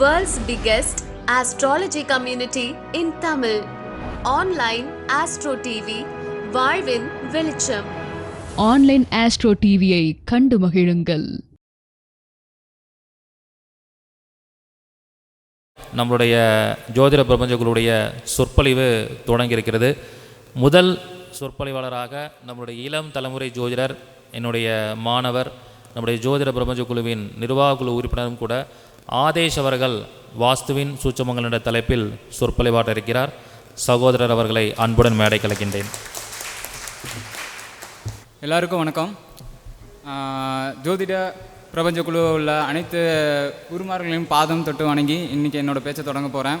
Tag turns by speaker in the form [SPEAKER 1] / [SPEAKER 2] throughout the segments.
[SPEAKER 1] World's biggest astrology community in Tamil. Online Astro TV, வாழ்வின் வெளிச்சம்.
[SPEAKER 2] Online astro டிவியை கண்டு மகிழுங்கள்.
[SPEAKER 3] நம்மளுடைய ஜோதிட பிரபஞ்சங்களுடைய சொற்பொழிவு தொடங்கியிருக்கிறது. முதல் சொற்பொழிவாளராக நம்மளுடைய இளம் தலைமுறை ஜோதிடர் என்னுடைய மாணவர் நம்முடைய ஜோதிட பிரபஞ்ச குழுவின் நிர்வாக குழு உறுப்பினரும் கூட ஆதேஷ் அவர்கள் வாஸ்துவின் சூச்சமங்கள் என்ற தலைப்பில் சொற்பொழிவாட்ட இருக்கிறார் சகோதரர் அவர்களை அன்புடன் மேடை கலக்கின்றேன்.
[SPEAKER 4] எல்லாருக்கும் வணக்கம். ஜோதிட பிரபஞ்ச குழு உள்ள அனைத்து குருமார்களையும் பாதம் தொட்டு வணங்கி இன்றைக்கி என்னோட பேச்சை தொடங்க போகிறேன்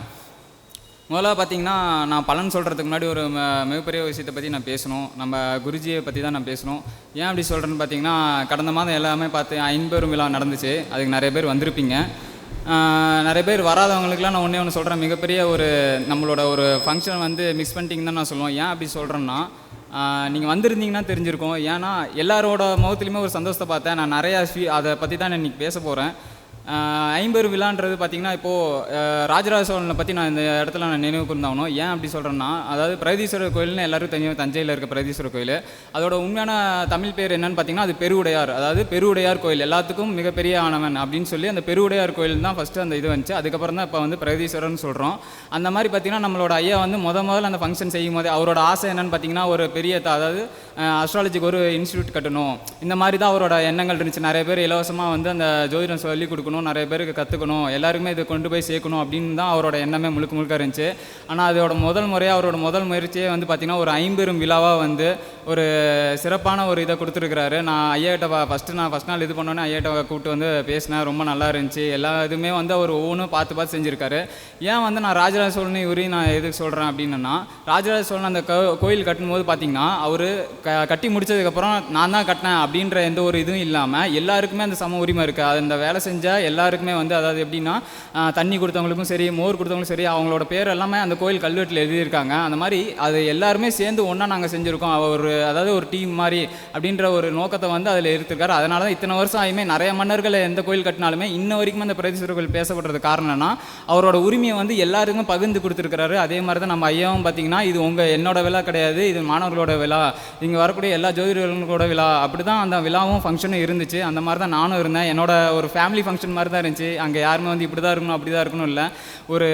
[SPEAKER 4] முதல்ல பார்த்தீங்கன்னா நான் பலன் சொல்கிறதுக்கு முன்னாடி ஒரு மிகப்பெரிய விஷயத்தை பற்றி நான் பேசணும். நம்ம குருஜியை பற்றி தான் நான் பேசணும். ஏன் அப்படி சொல்கிறேன்னு பார்த்தீங்கன்னா கடந்த மாதம் எல்லாமே பார்த்து ஐம்பெரும் விழா நடந்துச்சு. அதுக்கு நிறைய பேர் வந்திருப்பீங்க. நிறைய பேர் வராதவங்களுக்குலாம் நான் ஒன்றே ஒன்று சொல்கிறேன் மிகப்பெரிய ஒரு நம்மளோட ஒரு ஃபங்க்ஷன் வந்து மிஸ் பண்ணிட்டீங்கன்னு தான் நான் சொல்லுவேன். ஏன் அப்படி சொல்கிறேன்னா நீங்கள் வந்திருந்தீங்கன்னா தெரிஞ்சிருக்கும். ஏன்னா எல்லாரோட முகத்துலையுமே ஒரு சந்தோஷத்தை பார்த்தேன். நான் நிறையா ஸ்வீ அதை பற்றி தான் நான் இன்றைக்கி பேச போகிறேன் ஐம்பெரு விழான்றது பார்த்தீங்கன்னா இப்போது ராஜராஜ சோழனை பற்றி நான் இந்த இடத்துல நான் நினைவு கூர்ந்தாகணும். ஏன் அப்படி சொல்கிறேன்னா அதாவது பிரகதீஸ்வரர் கோயில்னு எல்லாருக்கும் தெரியும் தஞ்சையில் இருக்க பிரகதீஸ்வரர் கோயில். அதோட உண்மையான தமிழ் பேர் என்னன்னு பார்த்தீங்கன்னா அது பெருவுடையார். அதாவது பெருவுடையார் கோயில். எல்லாத்துக்கும் மிகப்பெரிய ஆனவன் அப்படின்னு சொல்லி அந்த பெருவுடையார் கோயில் தான் ஃபஸ்ட்டு அந்த இது வந்துச்சு. அதுக்கப்புறம் தான் இப்போ வந்து பிரகதீஸ்வரர்னு சொல்கிறோம் அந்த மாதிரி பார்த்தீங்கன்னா நம்மளோட ஐயா வந்து முத முதல்ல அந்த ஃபங்க்ஷன் செய்யும் போது அவரோட ஆசை என்னன்னு பார்த்தீங்கன்னா ஒரு பெரிய அதாவது அஸ்ட்ராலஜிக்கு ஒரு இன்ஸ்டியூட் கட்டணும். இந்த மாதிரி தான் அவரோட எண்ணங்கள் இருந்துச்சு. நிறைய பேர் இலவசமாக வந்து அந்த ஜோதிடம் சொல்லி கொடுக்கணும் நிறைய பேருக்கு கற்றுக்கணும் எல்லாருக்குமே இதை கொண்டு போய் சேர்க்கணும் அப்படின்னு தான் அவரோட எண்ணமே முழுக்க முழுக்க இருந்துச்சு. ஆனால் அதோட முதல் முறையாக அவரோட முதல் முயற்சியே வந்து பார்த்திங்கன்னா ஒரு ஐம்பெரும் விழாவாக வந்து ஒரு சிறப்பான ஒரு இதை கொடுத்துருக்குறாரு. நான் ஐயாட்ட ஃபஸ்ட்டு நான் ஃபஸ்ட் நாள் இது பண்ணோன்னே ஐயாட்ட கூப்பிட்டு வந்து பேசினேன். ரொம்ப நல்லா இருந்துச்சு. எல்லா இதுவுமே வந்து அவர் ஒவ்வொன்றும் பார்த்து பார்த்து செஞ்சுருக்காரு. ஏன் வந்து நான் ராஜராஜ சோழன் இவரையும் நான் எதுக்கு சொல்கிறேன் அப்படின்னா ராஜராஜ சோழன் அந்த கோயில் கட்டும்போது பார்த்தீங்கன்னா அவர் க கட்டி முடிச்சதுக்கப்புறம் நான் தான் கட்டினேன் அப்படின்ற எந்த ஒரு இதுவும் இல்லாமல் எல்லாருக்குமே அந்த சம உரிமை இருக்குது அது அந்த வேலை செஞ்ச எல்லாருக்குமே வந்து அதாவது எப்படின்னா தண்ணி கொடுத்தவங்களுக்கும் சரி மோர் கொடுத்தவங்களுக்கும் சரி அவங்களோட பேர் எல்லாமே அந்த கோயில் கல்வெட்டில் எழுதியிருக்காங்க. அந்த மாதிரி அது எல்லாருமே சேர்ந்து ஒன்றா நாங்கள் செஞ்சுருக்கோம். அவர் ஒரு அதாவது ஒரு டீம் மாதிரி அப்படின்ற ஒரு நோக்கத்தை வந்து அதில் எடுத்திருக்காரு. அதனால தான் இத்தனை வருஷம் ஆயுமே நிறைய மன்னர்கள் எந்த கோயில் கட்டினாலுமே இன்ன வரைக்கும் அந்த பிரதேசர் கோயில் பேசப்படுறது காரணம்னா அவரோட உரிமையை வந்து எல்லாருக்கும் பகிர்ந்து கொடுத்துருக்கிறாரு. அதே மாதிரி தான் நம்ம ஐயாவும் பார்த்தீங்கன்னா இது உங்கள் என்னோட விழா கிடையாது இது மாணவர்களோட விழா இங்கே வரக்கூடிய எல்லா ஜோதிடர்களோட விழா அப்படி தான் அந்த விழாவும் ஃபங்க்ஷனும் இருந்துச்சு. அந்த மாதிரி தான் நானும் இருந்தேன். என்னோட ஒரு ஃபேமிலி ஃபங்க்ஷன் மாதிரி தான் இருந்துச்சு. அங்கே யாருமே வந்து இப்படி தான் இருக்கணும் அப்படி தான் இருக்கணும் இல்லை. ஒரு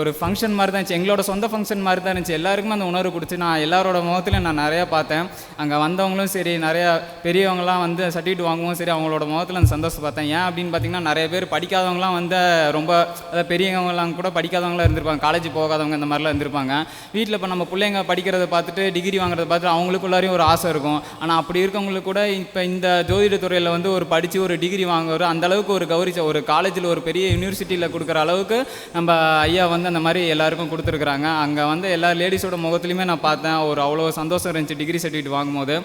[SPEAKER 4] ஒரு ஃபங்க்ஷன் மாதிரி தான் இருந்துச்சு. எங்களோட சொந்த ஃபங்க்ஷன் மாதிரி தான் இருந்துச்சு. எல்லாருக்குமே அந்த உணர்வு கொடுத்து நான் எல்லாரோட முகத்துலையும் நான் நிறையா பார்த்தேன். அங்கே வந்தவங்களும் சரி நிறையா பெரியவங்களாம் வந்து சர்டிஃபிகேட் வாங்குவோம் சரி அவங்களோட முகத்தில் அந்த சந்தோஷம் பார்த்தேன். ஏன் அப்படின்னு பார்த்தீங்கன்னா நிறைய பேர் படிக்காதவங்களாம் வந்து ரொம்ப அதாவது பெரியவங்களாம் கூட படிக்காதவங்களாம் இருந்திருப்பாங்க. காலேஜ் போகாதவங்க இந்த மாதிரிலாம் இருந்திருப்பாங்க. வீட்டில் இப்போ நம்ம பிள்ளைங்க படிக்கிறத பார்த்துட்டு டிகிரி வாங்குறத பார்த்துட்டு அவங்களுக்குள்ளாரையும் ஒரு ஆசை இருக்கும். ஆனால் அப்படி இருக்கவங்களுக்கு கூட இப்போ இந்த ஜோதிட துறையில் வந்து ஒரு படித்து ஒரு டிகிரி வாங்குற அந்த அளவுக்கு ஒரு கௌரிச்ச ஒரு காலேஜில் ஒரு பெரிய யூனிவர்சிட்டியில் கொடுக்குற அளவுக்கு நம்ம ஐயா வந்து அந்த மாதிரி எல்லாருக்கும் கொடுத்துருக்குறாங்க. அங்கே வந்து எல்லா லேடிஸோட முகத்துலையுமே நான் பார்த்தேன். ஒரு அவ்வளோ சந்தோஷம் இருந்துச்சு டிகிரி சர்டிஃபிகேட் வாங்கும்போது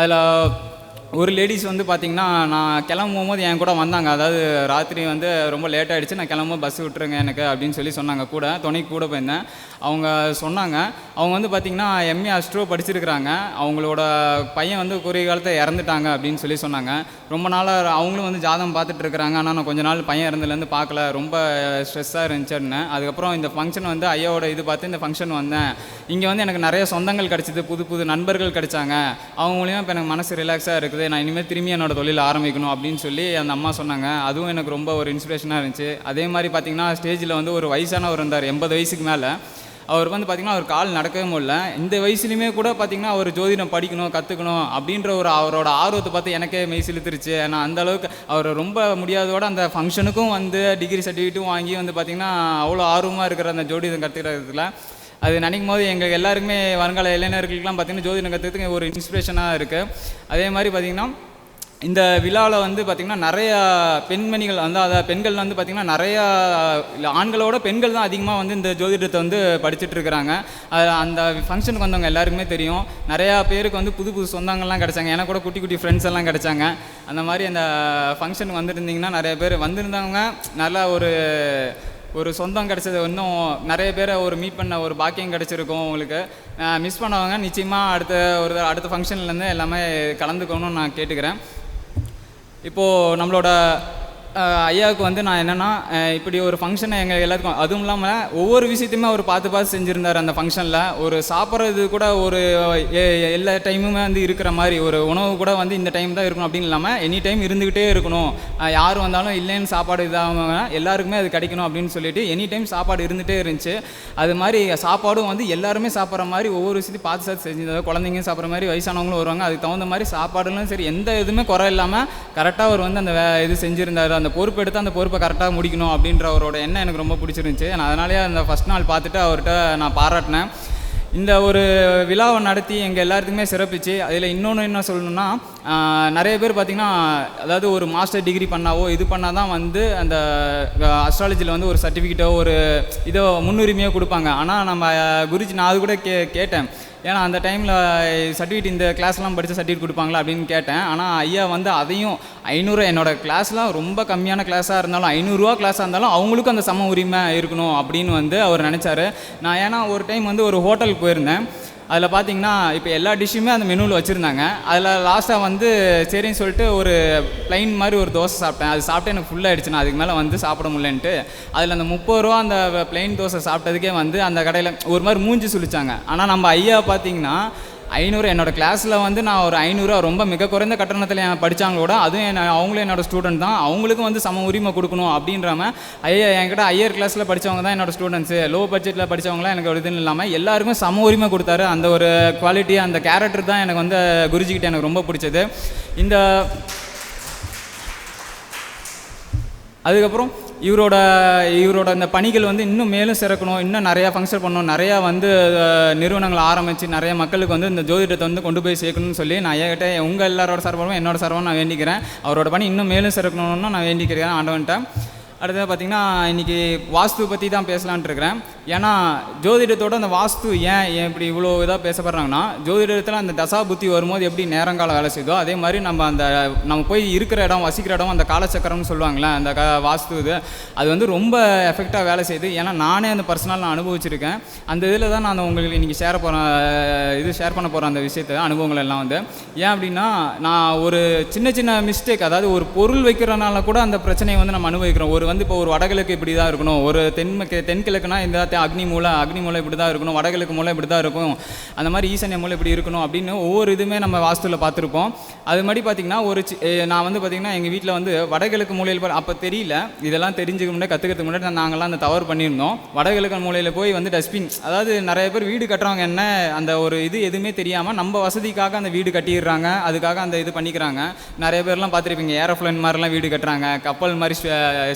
[SPEAKER 4] அதில் ஒரு லேடிஸ் வந்து பார்த்திங்கன்னா நான் கிளம்பும் போது என் கூட வந்தாங்க. அதாவது ராத்திரி வந்து ரொம்ப லேட் ஆகிடுச்சு நான் கிளம்பும்போது பஸ் விட்டுருங்க எனக்கு அப்படின்னு சொல்லி சொன்னாங்க. கூட துணைக்கு கூட போயிருந்தேன். அவங்க சொன்னாங்க. அவங்க வந்து பார்த்திங்கன்னா எம்ஏ அஸ்ட்ரோ படிச்சிருக்கிறாங்க. அவங்களோட பையன் வந்து குறுகிய காலத்தை இறந்துட்டாங்க அப்படின்னு சொல்லி சொன்னாங்க. ரொம்ப நாளாக அவங்களும் வந்து ஜாதகம் பார்த்துட்டு இருக்கிறாங்க. ஆனால் நான் கொஞ்ச நாள் பையன் இறந்துலேருந்து பார்க்கல. ரொம்ப ஸ்ட்ரெஸ்ஸாக இருந்துச்சுன்னு. அதுக்கப்புறம் இந்த ஃபங்க்ஷன் வந்து ஐயாவோட இது பார்த்து இந்த ஃபங்க்ஷன் வந்தேன். இங்கே வந்து எனக்கு நிறைய சொந்தங்கள் கிடச்சிது. புது புது நண்பர்கள் கிடைச்சாங்க. அவங்க மூலியமாக இப்போ எனக்கு மனசு ரிலாக்ஸாக இருக்குது. நான் இனிமேல் திரும்பி என்னோட தொழில் ஆரம்பிக்கணும் அப்படின்னு சொல்லி அந்த அம்மா சொன்னாங்க. அதுவும் எனக்கு ரொம்ப ஒரு இன்ஸ்பிரேஷனாக இருந்துச்சு. அதே மாதிரி பார்த்திங்கன்னா ஸ்டேஜில் வந்து ஒரு வயசானவர் இருந்தார். எண்பது வயசுக்கு மேலே. அவர் வந்து பார்த்திங்கன்னா அவர் கால் நடக்கவே முடியல. இந்த வயசுலையுமே கூட பார்த்திங்கன்னா அவர் ஜோதிடம் படிக்கணும் கற்றுக்கணும் அப்படின்ற ஒரு அவரோட ஆர்வத்தை பார்த்து எனக்கே மெய் சிலுத்துருச்சு நான் அந்த அளவுக்கு அவர் ரொம்ப முடியாதோட அந்த ஃபங்க்ஷனுக்கும் வந்து டிகிரி சர்டிஃபிகேட்டும் வாங்கி வந்து பார்த்திங்கன்னா அவ்வளோ ஆர்வமாக இருக்கிற அந்த ஜோதிடம் கற்றுக்கிறதுல அது நினைக்கும் போது எங்களுக்கு எல்லாருக்குமே வருங்கால இளைஞர்களுக்கெல்லாம் பார்த்திங்கன்னா ஜோதிடம் கற்றுக்கிறதுக்கு ஒரு இன்ஸ்பிரேஷனாக இருக்குது அதே மாதிரி பார்த்திங்கன்னா இந்த விழாவில் வந்து பார்த்திங்கன்னா நிறையா பெண்மணிகள் வந்து அதாவது பெண்கள் வந்து பார்த்திங்கன்னா நிறையா இல்லை ஆண்களோட பெண்கள் தான் அதிகமாக வந்து இந்த ஜோதிடத்தை வந்து படிச்சுட்ருக்குறாங்க அந்த ஃபங்க்ஷனுக்கு வந்தவங்க எல்லாருக்குமே தெரியும். நிறையா பேருக்கு வந்து புது புது சொந்தங்கள்லாம் கிடச்சாங்க. எனக்கு கூட குட்டி குட்டி ஃப்ரெண்ட்ஸ் எல்லாம் கிடைச்சாங்க. அந்த மாதிரி அந்த ஃபங்க்ஷனுக்கு வந்துருந்தீங்கன்னா நிறைய பேர் வந்திருந்தவங்க நல்லா ஒரு ஒரு சொந்தம் கிடச்சது. இன்னும் நிறைய பேரை ஒரு மீட் பண்ண ஒரு பாக்கியம் கிடச்சிருக்கும் உங்களுக்கு. மிஸ் பண்ணவங்க நிச்சயமாக அடுத்த ஒரு அடுத்த ஃபங்க்ஷன்லேருந்து எல்லாமே கலந்துக்கணும்னு நான் கேட்டுக்கிறேன். இப்போது நம்மளோட ஐயாவுக்கு வந்து நான் என்னென்னா இப்படி ஒரு ஃபங்க்ஷனை எங்கள் எல்லாத்துக்கும் அதுவும் இல்லாமல் ஒவ்வொரு விஷயத்தையுமே அவர் பார்த்து பார்த்து செஞ்சுருந்தார் அந்த ஃபங்க்ஷனில் ஒரு சாப்பிட்றது கூட ஒரு எல்லா டைமுமே வந்து இருக்கிற மாதிரி ஒரு உணவு கூட வந்து இந்த டைம் தான் இருக்கணும் அப்படின்னு இல்லாமல் எனி டைம் இருந்துக்கிட்டே இருக்கணும். யார் வந்தாலும் இல்லைன்னு சாப்பாடு இதாகாம எல்லாருக்குமே அது கிடைக்கணும் அப்படின்னு சொல்லிட்டு எனி டைம் சாப்பாடு இருந்துகிட்டே இருந்துச்சு. அது மாதிரி சாப்பாடும் வந்து எல்லாருமே சாப்பிட்ற மாதிரி ஒவ்வொரு விஷயத்தையும் பார்த்து பார்த்து செஞ்சு குழந்தைங்க சாப்பிட்ற மாதிரி வயசானவங்களும் வருவாங்க. அதுக்கு தகுந்த மாதிரி சாப்பாடுலாம் சரி எந்த இதுவுமே குறை இல்லாமல் கரெக்டாக அவர் வந்து அந்த வே இது செஞ்சுருந்தார். அந்த பொறுப்பு எடுத்து அந்த பொறுப்பை கரெக்டாக முடிக்கணும் அப்படின்ற அவரோட எண்ணம் எனக்கு ரொம்ப பிடிச்சிருந்துச்சி. நான் அதனாலேயே அந்த ஃபஸ்ட் நாள் பார்த்துட்டு அவர்கிட்ட நான் பாராட்டினேன். இந்த ஒரு விழாவை நடத்தி எங்கள் எல்லாத்துக்குமே சிறப்பிச்சு அதில் இன்னொன்று என்ன சொல்லணும்னா நிறைய பேர் பார்த்திங்கன்னா அதாவது ஒரு மாஸ்டர் டிகிரி பண்ணாவோ இது பண்ணால் தான் வந்து அந்த அஸ்ட்ராலஜியில் வந்து ஒரு சர்டிஃபிகேட்டோ ஒரு இதோ முன்னுரிமையோ கொடுப்பாங்க. ஆனால் நம்ம குருஜி நான் அது கூட கே கேட்டேன். ஏன்னா அந்த டைமில் சர்டிஃபிகேட் இந்த கிளாஸ்லாம் படித்த சர்டிஃபிகேட் கொடுப்பாங்களா அப்படின்னு கேட்டேன். ஆனால் ஐயா வந்து அதையும் ஐநூறு என்னோட கிளாஸ்லாம் ரொம்ப கம்மியான கிளாஸாக இருந்தாலும் ஐநூறுரூவா கிளாஸாக இருந்தாலும் அவங்களுக்கும் அந்த சம உரிமை இருக்கணும் அப்படின்னு வந்து அவர் நினச்சாரு. நான் ஏன்னா ஒரு டைம் வந்து ஒரு ஹோட்டலுக்கு போயிருந்தேன். அதில் பார்த்தீங்கன்னா இப்போ எல்லா டிஷ்ஷுமே அந்த மெனுவில் வச்சுருந்தாங்க. அதில் லாஸ்ட்டாக வந்து சரின்னு சொல்லிட்டு ஒரு ப்ளைன் மாதிரி ஒரு தோசை சாப்பிட்டேன். அது சாப்பிட்டு எனக்கு ஃபுல்லாக நான் அதுக்கு மேலே வந்து சாப்பிட முடியலன்ட்டு. அதில் அந்த முப்பது ரூபா அந்த ப்ளைன் தோசை சாப்பிட்டதுக்கே வந்து அந்த கடையில் ஒரு மாதிரி மூஞ்சி சுழிச்சாங்க. ஆனால் நம்ம ஐயா பார்த்தீங்கன்னா ஐநூறு என்னோட கிளாஸில் வந்து நான் ஒரு ஐநூறுரூவா ரொம்ப மிக குறைந்த கட்டணத்தில் என் படித்தாங்களோட அதுவும் என்ன அவங்களும் என்னோட ஸ்டூடெண்ட் தான். அவங்களுக்கும் வந்து சம உரிமை கொடுக்கணும் அப்படின்றாம ஐயா என்கிட்ட ஹையர் கிளாஸில் படித்தவங்க தான் என்னோட ஸ்டூடெண்ட்ஸு லோ பட்ஜெட்டில் படித்தவங்களாம் எனக்கு ஒரு இதுன்னு இல்லாமல் எல்லாருக்கும் சம உரிமை கொடுத்தாரு. அந்த ஒரு குவாலிட்டி அந்த கேரக்டர் தான் எனக்கு வந்து குருஜிக்கிட்ட எனக்கு ரொம்ப பிடிச்சது. இந்த அதுக்கப்புறம் இவரோட இவரோட இந்த பணிகள் வந்து இன்னும் மேலும் சிறக்கணும் இன்னும் நிறையா ஃபங்க்ஷன் பண்ணணும் நிறையா வந்து நிறுவனங்களை ஆரம்பித்து நிறைய மக்களுக்கு வந்து இந்த ஜோதிடத்தை வந்து கொண்டு போய் சேர்க்கணும்னு சொல்லி நான் ஏகிட்ட உங்கள் எல்லாரோட சார்பாகவும் என்னோட சார்பாகவும் நான் வேண்டிக்கிறேன். அவரோட பணி இன்னும் மேலும் சிறக்கணும்னு நான் வேண்டிக்கிறேன் ஆண்டவன்ட்ட. அடுத்தது பார்த்திங்கன்னா இன்றைக்கி வாஸ்து பற்றி தான் பேசலான்ட்டு இருக்கிறேன். ஏன்னா ஜோதிடத்தோட அந்த வாஸ்து ஏன் ஏன் இப்படி இவ்வளோ இதாக பேசப்படுறாங்கன்னா ஜோதிடத்தில் அந்த தசா புத்தி வரும்போது எப்படி நேரங்காலம் வேலை செய்தோ அதே மாதிரி நம்ம அந்த நம்ம போய் இருக்கிற இடம் வசிக்கிற இடம் அந்த காலச்சக்கரம்னு சொல்லுவாங்களே அந்த க வாஸ்து இது அது வந்து ரொம்ப எஃபெக்டாக வேலை செய்யுது. ஏன்னா நானே அந்த பர்சனல் நான் அனுபவிச்சிருக்கேன். அந்த இதில் தான் நான் உங்களுக்கு இன்றைக்கி ஷேர் போகிறேன் இது ஷேர் பண்ண போகிற அந்த விஷயத்தை அனுபவங்கள் எல்லாம் வந்து. ஏன் அப்படின்னா நான் ஒரு சின்ன சின்ன மிஸ்டேக் அதாவது ஒரு பொருள் வைக்கிறனால கூட அந்த பிரச்சனையை வந்து நம்ம அனுபவிக்கிறோம். ஒரு வந்து இப்போ ஒரு வடகிழக்கு இப்படி தான் இருக்கணும். ஒரு தென்மக்கு தென்கிழக்குனா இந்த அக்னி மூலை அக்னி மூலை இப்படி தான் இருக்கணும். வடகிழக்கு மூலை இப்படி தான் இருக்கும். அந்த மாதிரி ஈசானிய மூலை இப்படி இருக்கணும் அப்படின்னு ஒவ்வொரு இதுவுமே நம்ம வாஸ்துவில் பார்த்துருப்போம். அது மாதிரி பார்த்திங்கன்னா ஒரு சி- நான் வந்து பார்த்திங்கன்னா எங்கள் வீட்டில் வந்து வடகிழக்கு மூலையில் அப்போ தெரியல. இதெல்லாம் தெரிஞ்சுக்க முன்னாடி கற்றுக்கிறதுக்கு முன்னாடி நாங்கள்லாம் அந்த தவறு பண்ணியிருந்தோம். வடகிழக்கு மூலையில் போய் வந்து டஸ்ட்பின் அதாவது நிறைய பேர் வீடு கட்டுறவங்க என்ன அந்த ஒரு இது எதுவுமே தெரியாமல் நம்ம வசதிக்காக அந்த வீடு கட்டிடுறாங்க. அதுக்காக அந்த இது பண்ணிக்கிறாங்க. நிறைய பேர்லாம் பார்த்துருப்பீங்க. ஏரோப்ளைன் மாதிரிலாம் வீடு கட்டுறாங்க. கப்பல் மாதிரி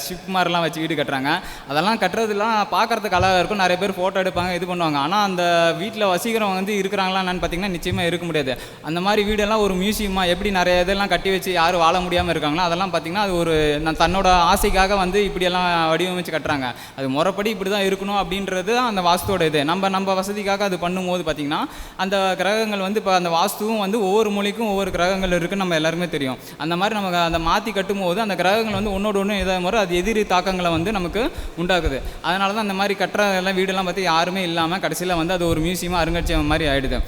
[SPEAKER 4] ஷிப் மாதிரிலாம் வச்சு வீடு கட்டுறாங்க. அதெல்லாம் கட்டுறதுலாம் பார்க்கறதுக்கு அழகாக இருக்கும். நிறைய பேர் ஃபோட்டோ எடுப்பாங்க இது பண்ணுவாங்க. ஆனால் அந்த வீட்டில் வசிக்கிறவங்க வந்து இருக்கிறாங்களா என்னன்னு பார்த்தீங்கன்னா நிச்சயமாக இருக்க முடியாது. அந்த மாதிரி வீடெல்லாம் ஒரு மியூசியமாக எப்படி நிறைய இதெல்லாம் கட்டி வச்சு யாரும் வாழ முடியாமல் இருக்காங்களோ அதெல்லாம் பார்த்தீங்கன்னா அது ஒரு நான் தன்னோட ஆசைக்காக வந்து இப்படியெல்லாம் வடிவமைச்சு கட்டுறாங்க. அது முறைப்படி இப்படி தான் இருக்கணும் அப்படின்றது அந்த வாஸ்துவோட இது. நம்ம நம்ம வசதிக்காக அது பண்ணும்போது பார்த்திங்கன்னா அந்த கிரகங்கள் வந்து இப்போ அந்த வாஸ்துவும் வந்து ஒவ்வொரு மொழிக்கும் ஒவ்வொரு கிரகங்கள் இருக்குன்னு நம்ம எல்லாருமே தெரியும். அந்த மாதிரி நம்ம அந்த மாற்றி கட்டும்போது அந்த கிரகங்கள் வந்து ஒன்றோட ஒன்று இதாக மாதிரி அது எது தாக்கங்களை வந்து நமக்கு உண்டாக்குது. அதனால தான் அந்த மாதிரி கட்டுற எல்லாம் வீடெல்லாம் பார்த்து யாருமே இல்லாமல் கடைசியில் வந்து அது ஒரு மியூசியமாக அருங்காட்சியகம் மாதிரி ஆயிடுது.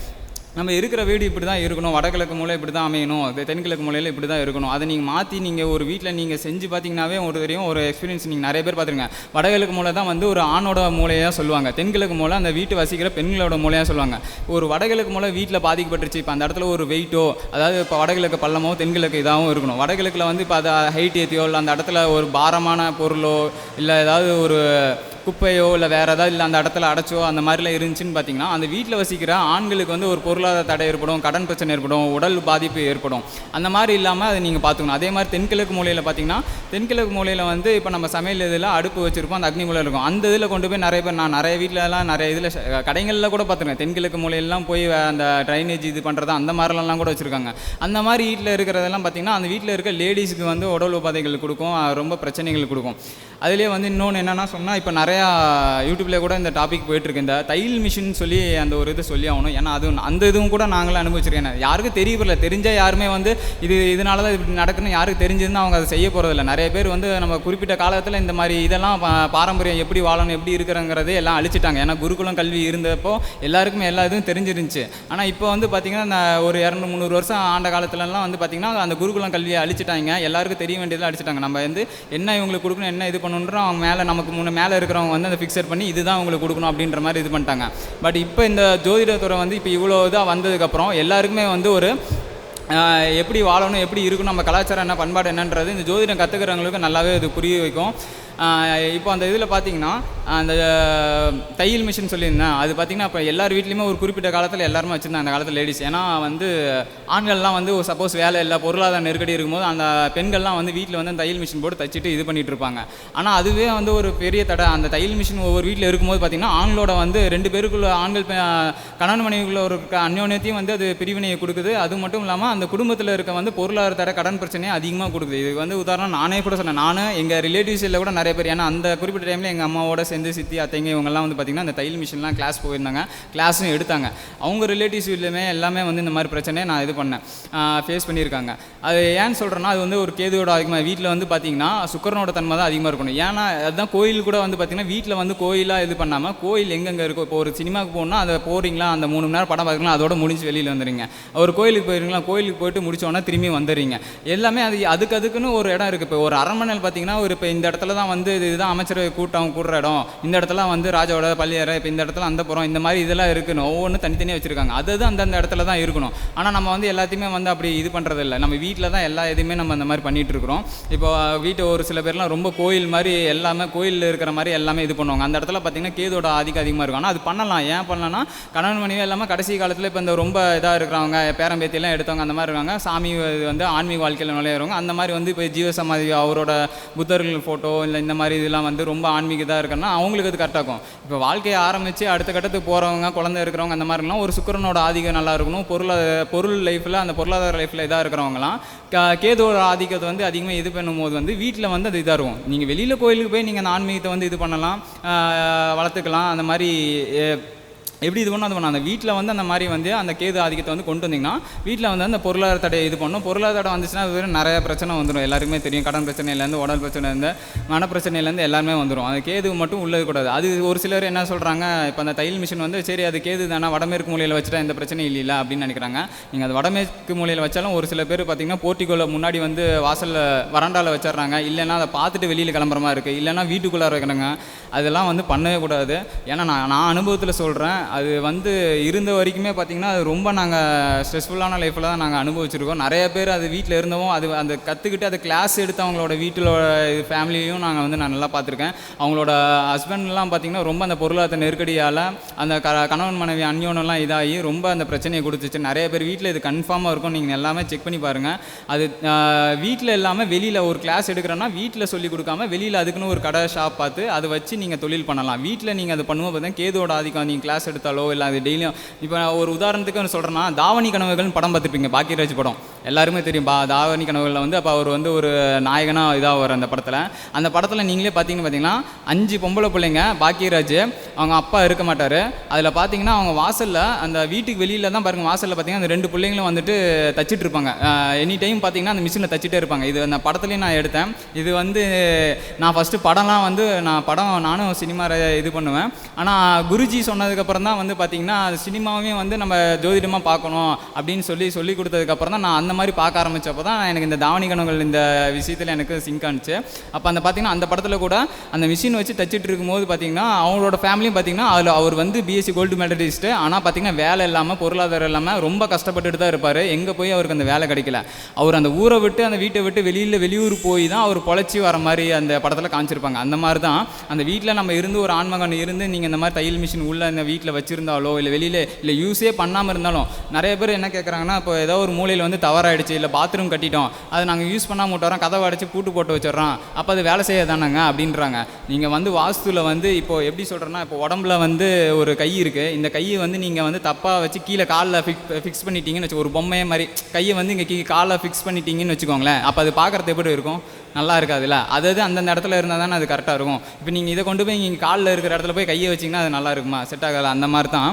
[SPEAKER 4] நம்ம இருக்கிற வீடு இப்படி தான் இருக்கணும். வடகிழக்கு மூலை இப்படி தான் அமையணும் தென்கிழக்கு மூலையில் இப்படி தான் இருக்கணும். அதை நீங்கள் மாற்றி நீங்கள் ஒரு வீட்டில் நீங்கள் செஞ்சு பார்த்தீங்கன்னாவே ஒரு தெரியும். ஒரு எக்ஸ்பீரியன்ஸ் நீங்கள் நிறைய பேர் பார்த்துருங்க வடகிழக்கு மூலை தான் வந்து ஒரு ஆணோட மூலையாக சொல்லுவாங்க. தென்கிழக்கு மூலை அந்த வீட்டு வசிக்கிற பெண்களோட மூலையாக சொல்லுவாங்க. ஒரு வடகிழக்கு மூலை வீட்டில் பாதிக்கப்பட்டுருச்சு. இப்போ அந்த இடத்துல ஒரு வெயிட்டோ அதாவது இப்போ வடகிழக்கு பள்ளமோ தென்கிழக்கு இதாகவும் இருக்கணும். வடகிழக்கில் வந்து இப்போ அதை ஹைட் ஏற்றியோ இல்லை அந்த இடத்துல ஒரு பாரமான பொருளோ இல்லை ஏதாவது ஒரு குப்பையோ இல்லை வேறு ஏதாவது இல்லை அந்த இடத்துல அடைச்சோ அந்த மாதிரிலாம் இருந்துச்சுன்னு பார்த்தீங்கன்னா அந்த வீட்டில் வசிக்கிற ஆண்களுக்கு வந்து ஒரு பொருளாதார தடை ஏற்படும் கடன் பிரச்சனை ஏற்படும் உடல் பாதிப்பு ஏற்படும். அந்த மாதிரி இல்லாமல் அதை நீங்கள் பார்த்துக்கணும் அதே மாதிரி தென்கிழக்கு மூலையில் பார்த்தீங்கன்னா தென்கிழக்கு மூலையில் வந்து இப்போ நம்ம சமையல் இதில் அடுப்பு வச்சுருப்போம் அந்த அக்னி மூலை இருக்கும். அந்த இதில் கொண்டு போய் நிறைய பேர் நான் நிறைய வீட்டிலலாம் நிறைய இதில் கடைகளில் கூட பார்த்துருக்கேன் தென்கிழக்கு மூலையெல்லாம் போய் அந்த ட்ரைனேஜ் இது பண்ணுறது அந்த மாதிரிலாம் கூட வச்சுருக்காங்க. அந்த மாதிரி வீட்டில் இருக்கிறதெல்லாம் பார்த்தீங்கன்னா அந்த வீட்டில் இருக்க லேடிஸுக்கு வந்து உடல் உபாதைகள் கொடுக்கும் ரொம்ப பிரச்சனைகள் கொடுக்கும். அதுலேயே வந்து இன்னொன்று என்னென்னா சொன்னால் இப்போ நிறைய நிறையா யூடியூப்ல கூட இந்த டாபிக் போயிட்டுருக்கு. இந்த தையல் மிஷின் சொல்லி அந்த ஒரு இது சொல்லி ஆகணும். ஏன்னா அது அந்த இதுவும் கூட நாங்களும் அனுபவிச்சிருக்கேன் யாருக்கும் தெரியவில்லை தெரிஞ்சால் யாருமே வந்து இது இதனால தான் இப்படி நடக்குன்னு யாருக்கு தெரிஞ்சதுன்னு அவங்க அதை செய்ய போகிறதில்ல நிறைய பேர் வந்து நம்ம குறிப்பிட்ட காலத்தில் இந்த மாதிரி இதெல்லாம் பாரம்பரியம் எப்படி வாழணும் எப்படி இருக்கிறங்கிறது எல்லாம் அழிச்சிட்டாங்க. ஏன்னா குருகுலம் கல்வி இருந்தப்போ எல்லாருக்குமே எல்லா இதுவும் தெரிஞ்சிருந்துச்சு. ஆனால் இப்போ வந்து பார்த்திங்கன்னா இந்த ஒரு இரநூறு முந்நூறு வருஷம் ஆண்ட காலத்துலலாம் வந்து பார்த்திங்கன்னா அந்த குருகுலம் கல்வியை அழிச்சிட்டாங்க. எல்லாருக்கும் தெரிய வேண்டியதெல்லாம் அழிச்சிட்டாங்க. நம்ம வந்து என்ன இவங்களுக்கு கொடுக்கணும் என்ன இது பண்ணணுன்றோம் அவங்க மேலே நமக்கு முன்னே மேலே இருக்கிறவங்க வந்து அந்த ஃபிக்ஸட் பண்ணி இதுதான் உங்களுக்கு கொடுக்கணும் அப்படின்ற மாதிரி இது பண்ணிட்டாங்க. பட் இப்போ இந்த ஜோதிடத்துறை வந்து இப்போ இவ்வளோ இதாக வந்ததுக்கப்புறம் எல்லாருக்குமே வந்து ஒரு எப்படி வாழணும் எப்படி இருக்கணும் நம்ம கலாச்சாரம் என்ன பண்பாடு என்னன்றது இந்த ஜோதிடம் கற்றுக்கிறவங்களுக்கு நல்லாவே இது புரிய வைக்கும். இப்போ அந்த இதில் பார்த்தீங்கன்னா அந்த தையல் மிஷின் சொல்லியிருந்தேன். அது பார்த்தீங்கன்னா இப்போ எல்லார் வீட்லேயுமே ஒரு குறிப்பிட்ட காலத்தில் எல்லாருமே வச்சுருந்தாங்க அந்த காலத்தில் லேடிஸ் ஏன்னா வந்து ஆண்கள்லாம் வந்து சப்போஸ் வேலை இல்லை பொருளாதார நெருக்கடி இருக்கும்போது அந்த பெண்கள்லாம் வந்து வீட்டில் வந்து அந்த தையல் மிஷின் போட்டு தச்சுட்டு இது பண்ணிட்டு இருப்பாங்க. ஆனால் அதுவே வந்து ஒரு பெரிய தடை. அந்த தையல் மிஷின் ஒவ்வொரு வீட்டில் இருக்கும்போது பார்த்திங்கன்னா ஆண்களோட வந்து ரெண்டு பேருக்குள்ள ஆண்கள் கணவன் மனைவிக்குள்ள ஒரு அந்யோன்யத்தையும் வந்து அது பிரிவினையை கொடுக்குது. அது மட்டும் இல்லாமல் அந்த குடும்பத்தில் இருக்க வந்து பொருளாதார தடை கடன் பிரச்சனையை அதிகமாக கொடுக்குது. இது வந்து உதாரணம் நானே கூட சொன்னேன். நானும் எங்கள் ரிலேட்டிவ்ஸில் கூட நிறைய பேர். ஏன்னா அந்த குறிப்பிட்ட டைமில் எங்கள் அம்மாவோட சேர்ந்து சித்தி அத்தைங்க இவங்கெல்லாம் வந்து பார்த்திங்கன்னா அந்த தையல் மிஷின்லாம் கிளாஸ் போயிருந்தாங்க. கிளாஸும் எடுத்தாங்க. அவங்க ரிலேட்டிவ்ஸ் வீட்லையுமே எல்லாமே வந்து இந்த மாதிரி பிரச்சனையை நான் இது பண்ணேன். ஃபேஸ் பண்ணியிருக்காங்க. அது ஏன்னு சொல்கிறேன்னா அது வந்து ஒரு கேதுவோட அதிகமாக வீட்டில் வந்து பார்த்திங்கன்னா சுக்கரனோட தன்மை தான் அதிகமாக இருக்கணும். ஏன்னா அதுதான் கோயில் கூட வந்து பார்த்திங்கன்னா வீட்டில் வந்து கோயிலாக இது பண்ணாமல் கோயில் எங்கெங்கே இருக்கும் இப்போ ஒரு சினிமாவுக்கு போகணுன்னா அதை போகிறீங்களா அந்த மூணு மணி நேரம் படம் பார்க்கலாம் அதோட முடிஞ்சு வெளியில் வந்துடுங்க ஒரு கோயிலுக்கு போயிருங்களா கோயிலுக்கு போயிட்டு முடிச்சோன்னா திரும்பி வந்துடுறீங்க. எல்லாமே அது அதுக்கு அதுக்குன்னு ஒரு இடம் இருக்குது இப்போ ஒரு அரண்மனையில் பார்த்தீங்கன்னா ஒரு இப்போ இந்த இடத்துல தான் வந்து இது- இதுதான் அமைச்சரவை கூட்டம் கூடுற இடம். இந்த இடத்துல வந்து ராஜாவோட பள்ளியறை இப்போ இந்த இடத்துல அந்த புறம் இந்த மாதிரி இதெல்லாம் இருக்கணும் ஒவ்வொன்றும் தனித்தனியாக வச்சுருக்காங்க. அது அது அந்தந்த இடத்துல தான் இருக்கணும். ஆனால் நம்ம வந்து எல்லாத்தையுமே வந்து அப்படி இது பண்ணுறது இல்லை. நம்ம வீட்டில் தான் எல்லா இதுவுமே நம்ம அந்த மாதிரி பண்ணிகிட்டு இருக்கிறோம். இப்போ வீட்டு ஒரு சில பேர்லாம் ரொம்ப கோயில் மாதிரி எல்லாமே கோயிலில் இருக்கிற மாதிரி எல்லாமே இது பண்ணுவாங்க. அந்த இடத்துல பார்த்தீங்கன்னா கேதோட ஆதிக்கம் அதிகமாக இருக்கும். ஆனால் அது பண்ணலாம். ஏன் பண்ணலாம்னா கணவன் மனைவி இல்லாமல் கடைசி காலத்தில் இப்போ இந்த ரொம்ப இதாக இருக்கிறவங்க பேரம்பேத்தியெல்லாம் எடுத்தவங்க அந்த மாதிரி இருக்காங்க. சாமி வந்து ஆன்மீக வாழ்க்கையில் நுழையிறவங்க. அந்த மாதிரி வந்து இப்போ ஜீவசமாதி அவரோட புத்தர்கள் ஃபோட்டோ இல்லை இந்த மாதிரி இதெல்லாம் வந்து ரொம்ப ஆன்மீக இருக்கணும்னா அவங்களுக்கு அது கரெக்டாக இருக்கும் இப்போ வாழ்க்கையை ஆரம்பித்து அடுத்த கட்டத்துக்கு போகிறவங்க குழந்தை இருக்கிறவங்க அந்த மாதிரிலாம் ஒரு சுக்கிரனோட ஆதிக்கம் நல்லா இருக்கணும். பொருளாதார பொருள் லைஃப்பில் அந்த பொருளாதார லைஃப்பில் இதாக இருக்கிறவங்களாம் க- கேதுவோட ஆதிக்கத்தை வந்து அதிகமாக இது பண்ணும்போது வந்து வீட்டில் வந்து அது இதாக இருக்கும் நீங்கள் வெளியில் கோயிலுக்கு போய் நீங்கள் அந்த ஆன்மீகத்தை வந்து இது பண்ணலாம் வளர்த்துக்கலாம் அந்த மாதிரி எப்படி இது பண்ணணும் அது பண்ணணும் அந்த வீட்டில் வந்து அந்த மாதிரி வந்து அந்த கேது ஆதிக்கத்தை வந்து கொண்டு வந்தீங்கன்னா வீட்டில் வந்து அந்த பொருளாதார தடை இது பண்ணும். பொருளாதார தடை வந்துச்சுன்னா அது நிறைய பிரச்சனை வந்துடும் எல்லாருக்குமே தெரியும். கடன் பிரச்சனையிலேருந்து உடல் பிரச்சனையிலேருந்து மன பிரச்சனையிலேருந்து எல்லாருமே வந்துடும் அது கேது மட்டும் உள்ளது கூடாது. அது ஒரு சிலர் என்ன சொல்கிறாங்க இப்போ அந்த தையல் மிஷின் வந்து சரி அது கேது தானே வடமேற்கு மூலையில் வச்சுட்டா எந்த பிரச்சனையும் இல்லை அப்படின்னு நினைக்கிறாங்க. நீங்கள் அது வடமேற்கு மூலையில் வச்சாலும் ஒரு சில பேர் பார்த்தீங்கன்னா போர்ட்டிகோல முன்னாடி வந்து வாசலில் வராண்டாவில் வச்சிடுறாங்க. இல்லைன்னா அதை பார்த்துட்டு வெளியில் கிளம்புற மாதிரி இருக்குது இல்லைன்னா வீட்டுக்குள்ளார வைக்கிறாங்க அதெல்லாம் வந்து பண்ணவே கூடாது. ஏன்னா நான் நான் அனுபவத்தில் சொல்கிறேன் அது வந்து இருந்த வரைக்குமே பார்த்தீங்கன்னா அது ரொம்ப நாங்கள் ஸ்ட்ரெஸ்ஃபுல்லான லைஃப்பில் தான் நாங்கள் அனுபவிச்சிருக்கோம். நிறைய பேர் அது வீட்டில் இருந்தவும் அது அந்த கற்றுக்கிட்டு அது கிளாஸ் எடுத்து அவங்களோட இது ஃபேமிலியையும் நாங்கள் வந்து நான் நல்லா பார்த்துருக்கேன். அவங்களோட ஹஸ்பண்ட்லாம் பார்த்தீங்கன்னா ரொம்ப அந்த பொருளாதார நெருக்கடியால் அந்த க கணவன் மனைவி அந்யோனெல்லாம் இதாகி ரொம்ப அந்த பிரச்சனையை கொடுத்துச்சு. நிறைய பேர் வீட்டில் இது கன்ஃபார்மாக இருக்கும். நீங்கள் எல்லாமே செக் பண்ணி பாருங்கள் அது வீட்டில் இல்லாமல் வெளியில் ஒரு கிளாஸ் எடுக்கிறோன்னா வீட்டில் சொல்லி கொடுக்காம வெளியில் அதுக்குன்னு ஒரு கடை ஷாப் பார்த்து அதை வச்சு நீங்கள் தொழில் பண்ணலாம். வீட்டில் நீங்கள் அது பண்ணுவோம் பார்த்தீங்கன்னா கேதோட ஆதிக்கம் நீங்கள் கிளாஸ் எடுத்தாலோ இல்லை அது டெய்லியும் இப்போ நான் ஒரு உதாரணத்துக்கு ஒன்று சொல்கிறேன்னா தாவணி கனவுகள்னு படம் பார்த்துருப்பீங்க பாக்கியராஜ் படம். எல்லாருமே தெரியும். பா தாவணி கனவுகளில் வந்து அப்போ அவர் வந்து ஒரு நாயகனாக இதாக வர அந்த படத்தில். அந்த படத்தில் நீங்களே பார்த்தீங்கன்னு பார்த்தீங்கன்னா அஞ்சு பொம்பளை பிள்ளைங்க பாக்கியராஜ் அவங்க அப்பா இருக்க மாட்டார். அதில் பார்த்தீங்கன்னா அவங்க வாசலில் அந்த வீட்டுக்கு வெளியில் தான் பாருங்கள் வாசலில் பார்த்தீங்கன்னா அந்த ரெண்டு பிள்ளைங்களும் வந்துட்டு தச்சிட்டு இருப்பாங்க. எனி டைம் பார்த்தீங்கன்னா அந்த மிஷினில் தச்சிட்டே இருப்பாங்க. இது அந்த படத்துலேயும் நான் எடுத்தேன். இது வந்து நான் ஃபஸ்ட்டு படம்லாம் வந்து நான் படம் நானும் சினிமா இது பண்ணுவேன். ஆனால் குருஜி சொன்னதுக்கப்புறம் தான் வந்து பார்த்தீங்கன்னா சினிமாவையும் வந்து நம்ம ஜோதிடமாக பார்க்கணும் அப்படின்னு சொல்லி சொல்லி கொடுத்ததுக்கப்புறம் தான் நான் அந்த மாதிரி பார்க்க ஆரம்பித்தப்போ தான் எனக்கு இந்த தாவணி கணங்கள் இந்த விஷயத்தில் எனக்கு சிங்க் ஆனிச்சு. அப்போ அந்த பார்த்தீங்கன்னா அந்த படத்தில் கூட அந்த மிஷின் வச்சு தச்சுட்டு இருக்கும்போது பார்த்தீங்கன்னா அவங்களோட ஃபேமிலியும் பார்த்தீங்கன்னா அதில் அவர் வந்து பிஎஸ்சி கோல்டு மெடலிஸ்ட்டு ஆனால் பார்த்தீங்கன்னா வேலை இல்லாமல் பொருளாதாரம் இல்லாமல் ரொம்ப கஷ்டப்பட்டுட்டு தான் இருப்பார். எங்கே போய் அவருக்கு அந்த வேலை கிடைக்கல. அவர் அந்த ஊரை விட்டு அந்த வீட்டை விட்டு வெளியில் வெளியூர் போய் தான் அவர் பொழைச்சி வர மாதிரி அந்த படத்தில் காமிச்சிருப்பாங்க. அந்த மாதிரி தான் அந்த வீட்டில் நம்ம இருந்து ஒரு ஆண்மகன் இருந்து நீங்கள் இந்த மாதிரி தையல் மிஷின் உள்ள இந்த வீட்டில் வச்சுருந்தாலோ இல்லை வெளியில் இல்லை யூஸே பண்ணாமல் இருந்தாலும் நிறைய பேர் என்ன கேட்குறாங்கன்னா இப்போ ஏதோ ஒரு மூலையில் வந்து தவறாயிடுச்சு இல்லை பாத்ரூம் கட்டிட்டோம். அதை நாங்கள் யூஸ் பண்ணாம விட்டுறோம் கதவை அடைச்சி பூட்டு போட்டு வச்சிடறோம். அப்போ அது வேலை செய்ய தானேங்க அப்படின்றாங்க. நீங்கள் வந்து வாஸ்துவில் வந்து இப்போ எப்படி சொல்கிறேன்னா இப்போ உடம்புல வந்து ஒரு கை இருக்குது இந்த கையை வந்து நீங்கள் வந்து தப்பாக வச்சு கீழே காலில் ஃபிக் ஃபிக்ஸ் பண்ணிட்டீங்கன்னு வச்சு ஒரு பொம்மையே மாதிரி கையை வந்து இங்கே கீழே காலில் ஃபிக்ஸ் பண்ணிட்டீங்கன்னு வச்சுக்கோங்களேன். அப்போ அது பார்க்குறது எப்படி இருக்கும்? நல்லா இருக்காதுல்ல? அதாவது அந்தந்த இடத்துல இருந்தால் தானே அது கரெக்டாக இருக்கும். இப்போ நீங்கள் இதை கொண்டு போய் நீங்கள் காலில் இருக்கிற இடத்துல போய் கையை வச்சிங்கன்னா அது நல்லா இருக்குமா? செட் ஆகலை அந்த மாதிரி தான்.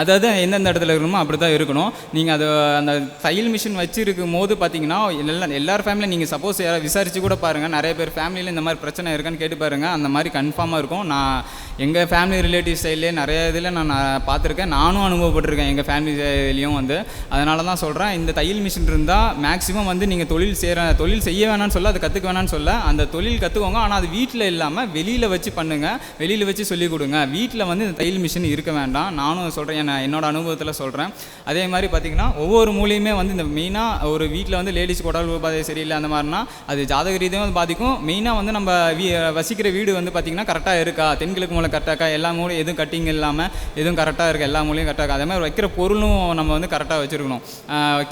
[SPEAKER 4] அதாவது எந்தெந்த இடத்துல இருக்கணுமோ அப்படி தான் இருக்கணும். நீங்கள் அது அந்த தையல் மிஷின் வச்சுருக்கும் போது பார்த்தீங்கன்னா எல்லா எல்லார் ஃபேமிலியும் நீங்கள் சப்போஸ் யாராவது விசாரித்து கூட பாருங்கள் நிறைய பேர் ஃபேமிலியில் இந்த மாதிரி பிரச்சனை இருக்கான்னு கேட்டு பாருங்கள் அந்த மாதிரி கன்ஃபார்மாக இருக்கும். நான் எங்கள் ஃபேமிலி ரிலேட்டிவ் சைட்லேயே நிறைய இதில் நான் நான் பார்த்துருக்கேன். நானும் அனுபவப்பட்டிருக்கேன் எங்கள் ஃபேமிலி இதுலேயும் வந்து. அதனால தான் சொல்கிறேன் இந்த தையல் மிஷின் இருந்தால் மேக்ஸிமம் வந்து நீங்கள் தொழில் செய்கிற தொழில் செய்ய வேணாம்னு சொல்ல அது கற்றுக்க வேணாம்னு சொல்ல அந்த தொழில் கற்றுக்கோங்க ஆனால் அது வீட்டில் இல்லாமல் வெளியில் வச்சு பண்ணுங்கள் வெளியில் வச்சு சொல்லிக் கொடுங்க. வீட்டில் வந்து இந்த தையல் மிஷின் இருக்க வேண்டாம். நானும் சொல்கிறேன் நான் என்னோட அனுபவத்தில் சொல்கிறேன் அதே மாதிரி பார்த்தீங்கன்னா ஒவ்வொரு மூலியுமே வந்து இந்த மெயினாக ஒரு வீட்டில் வந்து லேடிஸ் உடல் உபாதை சரியில்லை அந்த மாதிரினா அது ஜாதக ரீதியும் வந்து பாதிக்கும். மெயினாக வந்து நம்ம வீ வசிக்கிற வீடு வந்து பார்த்திங்கன்னா கரெக்டாக இருக்கா? தென்கிழக்கு மூலம் கரெக்டாக இருக்கா? எல்லா மூலையும் எதுவும் கட்டிங் இல்லாமல் எதுவும் கரெக்டாக இருக்கா? எல்லா மூலையும் கரெக்டாக இருக்கா? அதே மாதிரி வைக்கிற பொருளும் நம்ம வந்து கரெக்டாக வச்சுருக்கணும்.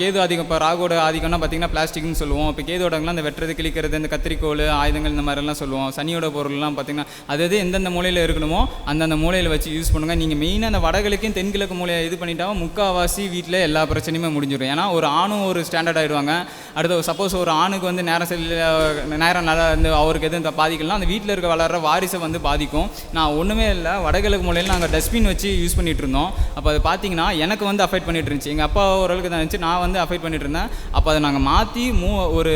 [SPEAKER 4] கேது அதிகம் இப்போ ராகோட ஆதிக்கம்னா பார்த்திங்கன்னா பிளாஸ்டிக்னு சொல்லுவோம். இப்போ கேதோடங்களாம் இந்த வெட்டுறது கிழிக்கிறது இந்த கத்திரிக்கோல் ஆயுதங்கள் இந்த மாதிரிலாம் சொல்லுவோம். சனியோட பொருள்லாம் பார்த்திங்கன்னா அது அது எந்தெந்த மூலையில் இருக்கணுமோ அந்தந்த மூலையில் வச்சு யூஸ் பண்ணுங்கள் நீங்கள் மெயினாக அந்த வடகிழக்கும் தென்கிழக்கு மூலையை இது பண்ணிட்டாவும் முக்கால்வாசி வீட்டில் எல்லா பிரச்சனையுமே முடிஞ்சிடும் ஏன்னா ஒரு ஆணும் ஒரு ஸ்டாண்டர்ட் ஆகிடுவாங்க அடுத்து சப்போஸ் ஒரு ஆணுக்கு வந்து நேரம் செல்ல நேரம் நல்லா வந்து அவருக்கு எதுவும் இந்த பாதிக்கலாம் அந்த வீட்டில் இருக்க வளர்கிற வாரிசை வந்து பாதிக்கும். நான் ஒன்றுமே இல்லை. வடகிழக்கு மூலையில் நாங்கள் டஸ்ட்பின் வச்சு யூஸ் பண்ணிகிட்டு இருந்தோம். அப்போ அது பார்த்தீங்கன்னா எனக்கு வந்து அஃபெக்ட் பண்ணிட்டு இருந்துச்சு. எங்கள் அப்பா ஓரளவுக்கு தான் இருந்துச்சு நான் வந்து அஃபெக்ட் பண்ணிட்டு இருந்தேன். அப்போ அதை நாங்கள் மாற்றி மூ ஒரு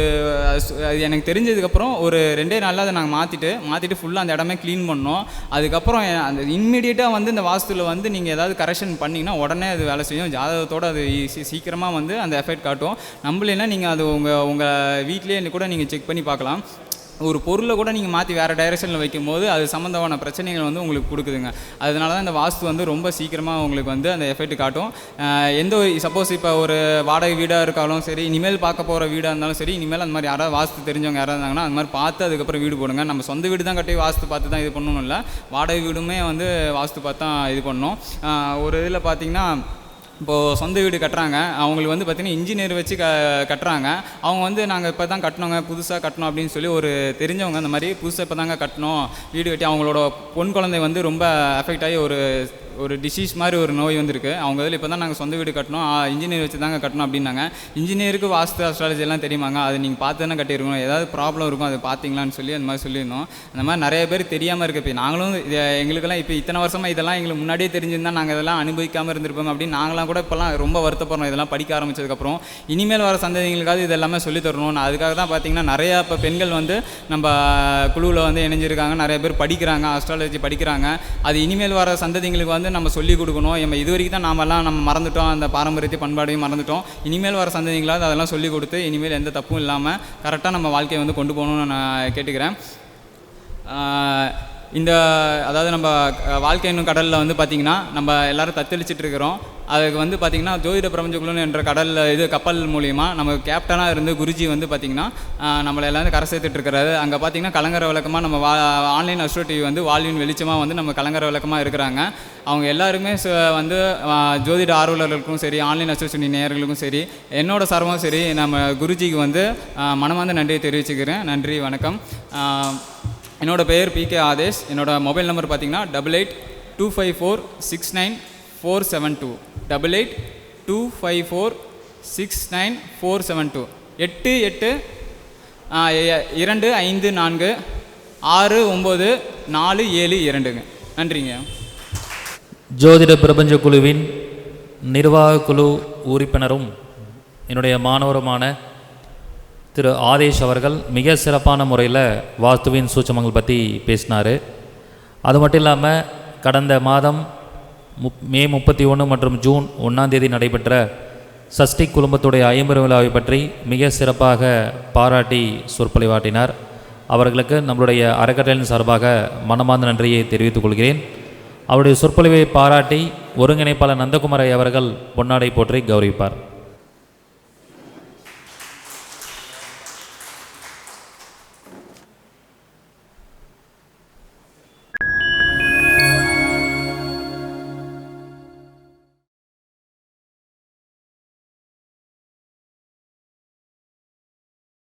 [SPEAKER 4] எனக்கு தெரிஞ்சதுக்கப்புறம் ஒரு ரெண்டே நாளில் அதை நாங்கள் மாற்றிட்டு மாற்றிட்டு ஃபுல்லாக அந்த இடமே க்ளீன் பண்ணோம். அதுக்கப்புறம் அந்த இன்மீடியட்டாக வந்து இந்த வாஸ்துவில் வந்து நீங்கள் ஏதாவது கரெக்ஷன் பண்ணிங்கன்னா உடனே அது வேலை செய்யும். ஜாதகத்தோடு அது சீக்கிரமாக வந்து அந்த எஃபெக்ட் காட்டும். நம்மளேன்னா நீங்கள் அது உங்கள் உங்கள் வீட்லேயே கூட நீங்கள் செக் பண்ணி பார்க்கலாம். ஒரு பொருளை கூட நீங்கள் மாற்றி வேறு டைரெக்ஷனில் வைக்கும்போது அது சம்மந்தமான பிரச்சனைகள் வந்து உங்களுக்கு கொடுக்குதுங்க. அதனால தான் இந்த வாஸ்து வந்து ரொம்ப சீக்கிரமாக உங்களுக்கு வந்து அந்த எஃபெக்ட் காட்டும். எந்த ஒரு சப்போஸ் இப்போ ஒரு வாடகை வீடாக இருக்காலும் சரி இனிமேல் பார்க்க போகிற வீடாக இருந்தாலும் சரி இனிமேல் அந்த மாதிரி யாராவது வாஸ்து தெரிஞ்சவங்க யாராவது இருந்தாங்கன்னா அந்த மாதிரி பார்த்து அதுக்கப்புறம் வீடு போடுங்க. நம்ம சொந்த வீடு தான் கட்டி வாஸ்து பார்த்து தான் இது பண்ணணும் இல்லை வாடகை வீடுமே வந்து வாஸ்து பார்த்து தான் இது பண்ணணும் ஒரு இதில் பார்த்தீங்கன்னா இப்போது சொந்த வீடு கட்டுறாங்க. அவங்களுக்கு வந்து பார்த்திங்கன்னா இன்ஜினியர் வச்சு க கட்டுறாங்க. அவங்க வந்து நாங்கள் இப்போ தான் கட்டினோங்க புதுசாக கட்டணும் அப்படின்னு சொல்லி ஒரு தெரிஞ்சவங்க அந்த மாதிரி புதுசாக இப்போ தாங்க கட்டணும் வீடு கட்டி அவங்களோட பொன் குழந்தை வந்து ரொம்ப அஃபெக்ட் ஆகி ஒரு ஒரு டிசீஸ் மாதிரி ஒரு நோய் வந்திருக்கு. அவங்க இதில் இப்போ தான் நாங்கள் சொந்த வீடு கட்டணும். இன்ஜினியர் வச்சு தாங்க கட்டணும் அப்படின்னாங்க. இன்ஜினியருக்கு வாஸ்து அஸ்ட்ராலஜி எல்லாம் தெரியுமாங்க? அது நீங்கள் பார்த்து தானே கட்டியிருக்கணும். ஏதாவது ப்ராப்ளம் இருக்கும் அதை பார்த்தீங்களான்னு சொல்லி அந்த மாதிரி சொல்லியிருந்தோம். அந்த மாதிரி நிறைய பேர் தெரியாமல் இருக்கு. இப்போ நாங்களும் இது எங்களுக்கெல்லாம் இப்போ இத்தனை வருஷமாக இதெல்லாம் எங்களுக்கு முன்னாடியே தெரிஞ்சிருந்தா நாங்கள் இதெல்லாம் அனுபவிக்காமல் இருந்திருப்போம் அப்படின்னு நாங்களாம் கூட இப்போல்லாம் ரொம்ப வருத்தப்படுறோம். இதெல்லாம் படிக்க ஆரம்பிச்சதுக்கப்புறம். இனிமேல் வர சந்ததிகளுக்காவது இது எல்லாமே சொல்லித் தரணும் அதுக்காக தான் பார்த்தீங்கன்னா நிறையா இப்போ பெண்கள் வந்து நம்ம குழுவில் வந்து இணைஞ்சிருக்காங்க. நிறைய பேர் படிக்கிறாங்க அஸ்ட்ராலஜி படிக்கிறாங்க. அது இனிமேல் வர சந்ததிங்களுக்கு வந்து நம்ம சொல்லிக் கொடுக்கணும். நம்ம இது வரைக்கும் தான் நாமெல்லாம் நம்ம மறந்துட்டோம். அந்த பாரம்பரியத்தை பண்பாடையும் மறந்துட்டோம். இனிமேல் வர சந்ததிங்களாவது அதெல்லாம் சொல்லிக் கொடுத்து இனிமேல் எந்த தப்பும் இல்லாமல் கரெக்டாக நம்ம வாழ்க்கையை வந்து கொண்டு போகணும்னு நான் கேட்டுக்கிறேன். இந்த அதாவது நம்ம வாழ்க்கை இன்னும் கடலில் வந்து பார்த்திங்கன்னா நம்ம எல்லாரும் தத்தளிச்சிட்டு இருக்கிறோம். அதுக்கு வந்து பார்த்திங்கன்னா ஜோதிட பிரபஞ்சகுலன் என்ற கடலில் இது கப்பல் மூலிமா நம்ம கேப்டனாக இருந்து குருஜி வந்து பார்த்திங்கன்னா நம்மளை எல்லாரும் கரை சேர்த்துட்ருக்கிறாரு அங்கே பார்த்திங்கன்னா கலங்கர விளக்கமாக நம்ம வா ஆன்லைன் அஸ்ட்ரோ டிவி வந்து வாழ்வின் வெளிச்சமாக வந்து நம்ம கலங்கர விளக்கமாக இருக்கிறாங்க. அவங்க எல்லாருமே ச- வந்து ஜோதிட ஆர்வலர்களுக்கும் சரி ஆன்லைன் அஸ்ட்ரோஷனி நேயர்களுக்கும் சரி என்னோட சர்வம் சரி நம்ம குருஜிக்கு வந்து மனமார்ந்த நன்றியை தெரிவிச்சுக்கிறேன். நன்றி வணக்கம். என்னோடய பெயர் பெயர் பிகே ஆதேஷ். என்னோடய மொபைல் நம்பர் பார்த்தீங்கன்னா double eight two five four six nine four seven two. Double eight two five four six nine four seven two எட்டு எட்டு இரண்டு ஐந்து நான்கு ஆறு ஒம்பது நாலு ஏழு இரண்டுங்க. நன்றிங்க.
[SPEAKER 3] ஜோதிட பிரபஞ்ச குழுவின் நிர்வாக குழு உறுப்பினரும் என்னுடைய மாணவருமான திரு ஆதேஷ் அவர்கள் மிக சிறப்பான முறையில் வாஸ்துவின் சூட்சமங்கள் பற்றி பேசினார். அது மட்டும் இல்லாமல் கடந்த மாதம் முப் மே முப்பத்தி ஒன்று மற்றும் ஜூன் ஒன்றாம் தேதி நடைபெற்ற சஷ்டி குடும்பத்துடைய ஐம்பது விழாவை பற்றி மிக சிறப்பாக பாராட்டி சொற்பொழிவாட்டினார் அவர்களுக்கு நம்மளுடைய அறக்கட்டளையின் சார்பாக மனமார்ந்த நன்றியை தெரிவித்துக் கொள்கிறேன். அவருடைய சொற்பொழிவை பாராட்டி ஒருங்கிணைப்பாளர் நந்தகுமாரை அவர்கள் பொன்னாடை போற்றி கௌரவிப்பார்.